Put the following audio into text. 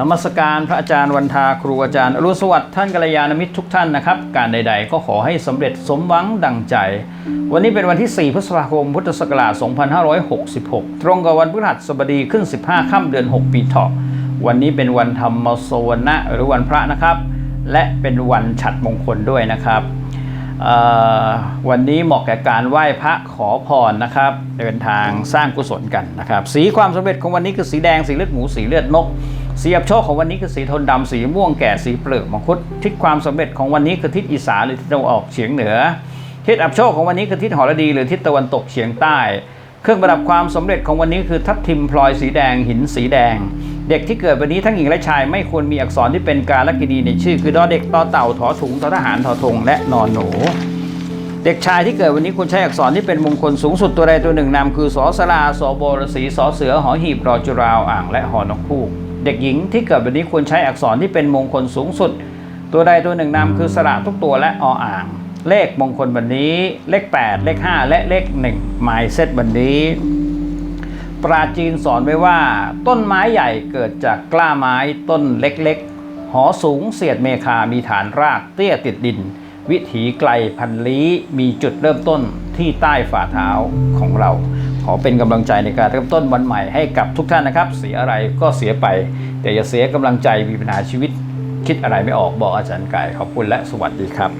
นมัสการพระอาจารย์วันทาครูอาจารย์อรุณสวัสดิ์ท่านกัลยาณมิตรทุกท่านนะครับ การใดๆ ก็ขอให้สำเร็จสมหวังดังใจ วันนี้เป็นวันที่ 4 พฤษภาคมพุทธศักราช 2566 ตรงกับวันพฤหัสบดีขึ้น 15 ค่ำเดือน 6 ปีเถาะวันนี้เป็นวันธรรมโสวนะหรือวันพระนะครับ และเป็นวันฉัดมงคลด้วยนะครับวันนี้เหมาะแก่การไหว้พระขอพรนะครับ เดินทางสร้างกุศลกันนะครับ สีความสำเร็จของวันนี้คือสีแดงสีเลือดหมูสีเลือดนก สีอับโชคของวันนี้คือสีโทนดำสีม่วงแก่สีเปลือกมังคุดทิศความสำเร็จของวันนี้คือทิศอีสานหรือทิศตะวันออกเฉียงเหนือ ทิศอับโชคของวันนี้คือทิศหรดี หรือทิศตะวันตกเฉียงใต้ เครื่องประดับความสำเร็จของวันนี้คือทับทิมพลอยสีแดงหินสีแดง เด็กที่เกิดวันนี้ทั้งหญิงและชายไม่ควรมีอักษรที่เป็นการลกินีในชื่อ คือดอเด็กตอเต่าถอถุงทอทหารทอทงและนอนหนูเด็กชายที่เกิดวันนี้ควรใช้อักษรที่เป็นมงคลสูงสุดตัวใดตัวหนึ่งนามคือสอสลาสอบรสีสอเสือหอหีบรอจุราวอ่างและหอนกคู่ เด็กหญิงที่เกิดวันนี้ควรใช้อักษรที่เป็นมงคลสูงสุด ตัวใดตัวหนึ่งนามคือสระทุกตัวและออ่าง เลขมงคลวันนี้ เลข 8 เลข 5 และเลข1หมายเซตวันนี้ ปราจีนสอนไว้ว่า ต้นไม้ใหญ่เกิดจากกล้าไม้ต้นเล็กๆ หอสูงเสียดเมคามีฐานรากเตี้ยติดดิน วิถีไกลพันลี้มีจุดเริ่มต้นที่ใต้ฝ่าเท้าของเรา ขอเป็นกำลังใจในการเริ่มต้นวันใหม่ให้กับทุกท่านนะครับ เสียอะไรก็เสียไป แต่อย่าเสียกำลังใจมีปัญหาชีวิตคิดอะไรไม่ออกบอกอาจารย์ไก่ขอบคุณและสวัสดีครับ